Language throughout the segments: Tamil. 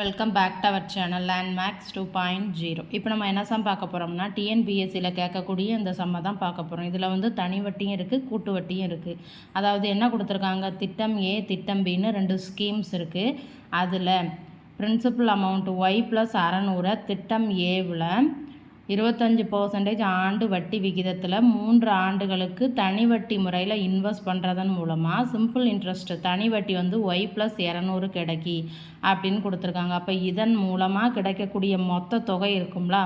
Welcome back to our channel Landmax two point zero இப்போ நம்ம என்ன சம் பார்க்க போகிறோம்னா டிஎன்பிஎஸ்சியில் கேட்கக்கூடிய இந்த சம்மை தான் பார்க்க போகிறோம் இதில் வந்து தனி வட்டியும் இருக்குது கூட்டு வட்டியும் இருக்குது அதாவது என்ன கொடுத்துருக்காங்க? திட்டம் ஏ திட்டம் பின்னு ரெண்டு ஸ்கீம்ஸ் இருக்குது அதில் பிரின்சிபல் அமௌண்ட் ஒய் ப்ளஸ் அறநூறை திட்டம் ஏவில் இருபத்தஞ்சி பர்சன்டேஜ் ஆண்டு வட்டி விகிதத்தில் மூன்று ஆண்டுகளுக்கு தனி வட்டி முறையில் இன்வெஸ்ட் பண்ணுறதன் மூலமாக சிம்பிள் இன்ட்ரெஸ்ட் தனி வட்டி வந்து ஒய் ப்ளஸ் இரநூறு கிடைக்கி அப்படின்னு கொடுத்துருக்காங்க. அப்போ இதன் மூலமாக கிடைக்கக்கூடிய மொத்த தொகை இருக்கும்ல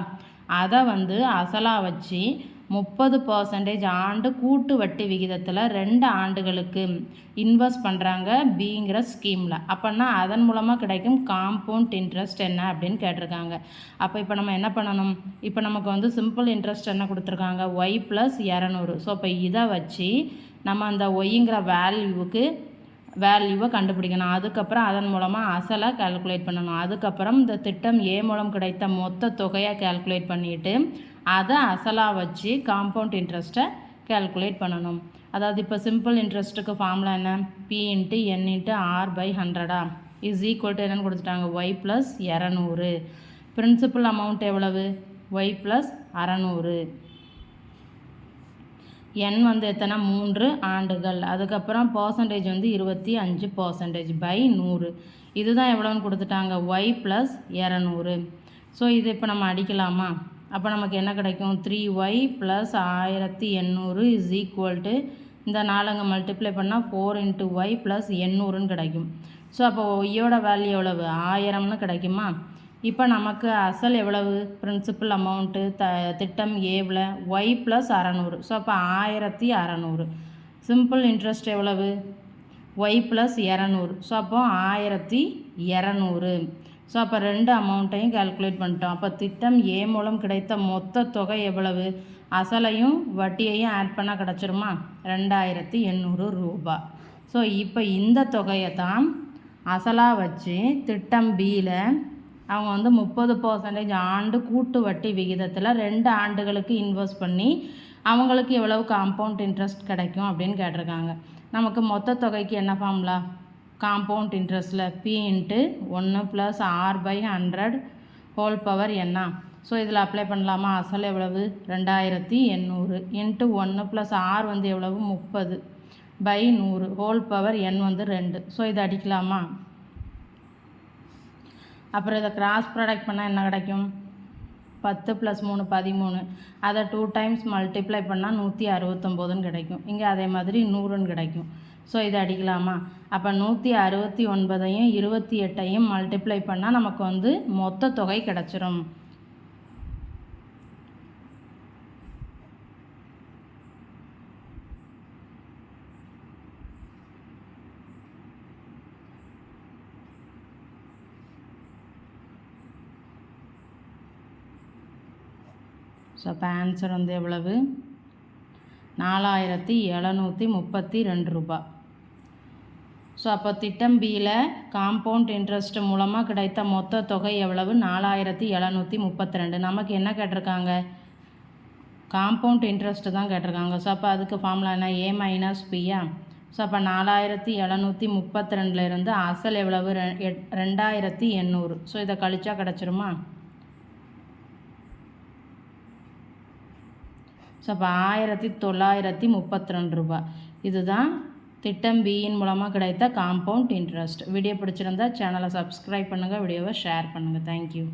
அதை வந்து அசலாக வச்சு முப்பது பர்சன்டேஜ் ஆண்டு கூட்டு வட்டி விகிதத்தில் ரெண்டு ஆண்டுகளுக்கு இன்வெஸ்ட் பண்ணுறாங்க பிங்கிற ஸ்கீமில் அப்போன்னா அதன் மூலமாக கிடைக்கும் காம்பவுண்ட் இன்ட்ரெஸ்ட் என்ன அப்படின்னு கேட்டிருக்காங்க. அப்போ இப்போ நம்ம என்ன பண்ணணும்? இப்போ நமக்கு வந்து சிம்பிள் இன்ட்ரெஸ்ட் என்ன கொடுத்துருக்காங்க? ஒய் ப்ளஸ் இரநூறு. ஸோ இப்போ இதை வச்சு நம்ம அந்த ஒய்ங்கிற வேல்யூவுக்கு வேல்யூவை கண்டுபிடிக்கணும். அதுக்கப்புறம் அதன் மூலமாக அசலை கால்குலேட் பண்ணணும். அதுக்கப்புறம் இந்த திட்டம் ஏ மூலம் கிடைத்த மொத்த தொகையாக கால்குலேட் பண்ணிவிட்டு அதை அசலாக வச்சு காம்பவுண்ட் இன்ட்ரெஸ்ட்டை கேல்குலேட் பண்ணணும். அதாவது இப்போ சிம்பிள் இன்ட்ரெஸ்ட்டுக்கு ஃபார்முலா என்ன? P into N into R by ஹண்ட்ரடா is equal to என்னென்னு கொடுத்துட்டாங்க. ஒய் ப்ளஸ் இரநூறு. பிரின்சிபல் அமௌண்ட் எவ்வளவு? ஒய் ப்ளஸ் அறநூறு. என் வந்து எத்தனை? மூன்று ஆண்டுகள். அதுக்கப்புறம் பர்சன்டேஜ் வந்து இருபத்தி அஞ்சு பர்சன்டேஜ் பை நூறு. இதுதான் எவ்வளோன்னு கொடுத்துட்டாங்க? ஒய் ப்ளஸ் இரநூறு. ஸோ இது இப்போ நம்ம அடிக்கலாமா? அப்போ நமக்கு என்ன கிடைக்கும்? த்ரீ ஒய் ப்ளஸ் ஆயிரத்தி எண்ணூறு இஸ் ஈக்குவல் டு இந்த நாலங்க மல்டிப்ளை பண்ணால் ஃபோர் இன்ட்டு ஒய் ப்ளஸ் எண்ணூறுன்னு கிடைக்கும். ஸோ அப்போ ஒய்யோட வேல்யூ எவ்வளவு? ஆயிரம்னு கிடைக்குமா? இப்போ நமக்கு அசல் எவ்வளவு? பிரின்சிபல் அமௌண்ட்டு த திட்டம் ஏவில் ஒய் ப்ளஸ் அறநூறு. ஸோ அப்போ ஆயிரத்தி அறநூறு. சிம்பிள் இன்ட்ரெஸ்ட் எவ்வளவு? ஒய் ப்ளஸ் இரநூறு. ஸோ அப்போ ஆயிரத்தி இரநூறு. ஸோ அப்போ ரெண்டு அமௌண்ட்டையும் கால்குலேட் பண்ணிட்டோம். அப்போ திட்டம் ஏ மூலம் கிடைத்த மொத்த தொகை எவ்வளவு? அசலையும் வட்டியையும் ஆட் பண்ணால் கிடச்சிருமா? ரெண்டாயிரத்தி எண்ணூறு ரூபா. ஸோ இப்போ இந்த தொகையை தான் அசலாக வச்சு திட்டம் பியில் அவங்க வந்து முப்பது பர்சன்டேஜ் ஆண்டு கூட்டு வட்டி விகிதத்தில் ரெண்டு ஆண்டுகளுக்கு இன்வெஸ்ட் பண்ணி அவங்களுக்கு எவ்வளவு காம்பவுண்ட் இன்ட்ரெஸ்ட் கிடைக்கும் அப்படின்னு கேட்டிருக்காங்க. நமக்கு மொத்த தொகைக்கு என்ன ஃபார்முலா காம்பவுண்ட் இன்ட்ரெஸ்ட்டில் பி இன்ட்டு ஒன்று plus R by hundred whole power என்ன ஸோ இதில் அப்ளை பண்ணலாமா? அசல் எவ்வளவு? ரெண்டாயிரத்தி எண்ணூறு. இன்ட்டு ஒன்று ப்ளஸ் ஆர் வந்து எவ்வளவு? முப்பது. பை நூறு. ஹோல் பவர் என் வந்து ரெண்டு. ஸோ இதை அடிக்கலாமா? அப்புறம் இதை கிராஸ் ப்ராடக்ட் பண்ணால் என்ன கிடைக்கும்? பத்து ப்ளஸ் மூணு பதிமூணு. அதை டூ டைம்ஸ் மல்டிப்ளை பண்ணால் நூற்றி அறுபத்தொம்போதுன்னு கிடைக்கும். இங்கே அதே மாதிரி நூறுன்னு கிடைக்கும். ஸோ இதை அடிக்கலாமா? அப்போ நூற்றி அறுபத்தி ஒன்பதையும் இருபத்தி எட்டையும் மல்டிப்ளை பண்ணால் நமக்கு வந்து மொத்த தொகை கிடச்சிரும். ஸோ அப்போ ஆன்சர் வந்து எவ்வளவு? நாலாயிரத்தி எழுநூற்றி முப்பத்தி ரெண்டு ரூபா. ஸோ அப்போ திட்டம் பியில் காம்பவுண்ட் இன்ட்ரெஸ்ட் மூலமாக கிடைத்த மொத்த தொகை எவ்வளவு? நாலாயிரத்தி எழுநூற்றி முப்பத்தி ரெண்டு. நமக்கு என்ன கேட்டிருக்காங்க? காம்பவுண்ட் இன்ட்ரெஸ்ட்டு தான் கேட்டிருக்காங்க. ஸோ அப்போ அதுக்கு ஃபார்முலா என்ன? ஏ மைனஸ் பியா ஸோ அப்போ நாலாயிரத்தி எழுநூற்றி முப்பத்தி ரெண்டுலேருந்து அசல் எவ்வளவு? ரெண்டாயிரத்தி எண்ணூறு. ஸோ இதை கழிச்சா கிடச்சிருமா? ஸோ அப்போ ஆயிரத்தி தொள்ளாயிரத்தி முப்பத்தி ரெண்டு ரூபா இதுதான் திட்டம் பியின் மூலமாக கிடைத்த காம்பவுண்ட் இன்ட்ரெஸ்ட் வீடியோ பிடிச்சிருந்தா சேனலை சப்ஸ்கிரைப் பண்ணுங்கள் வீடியோவை ஷேர் பண்ணுங்கள் தேங்க்யூ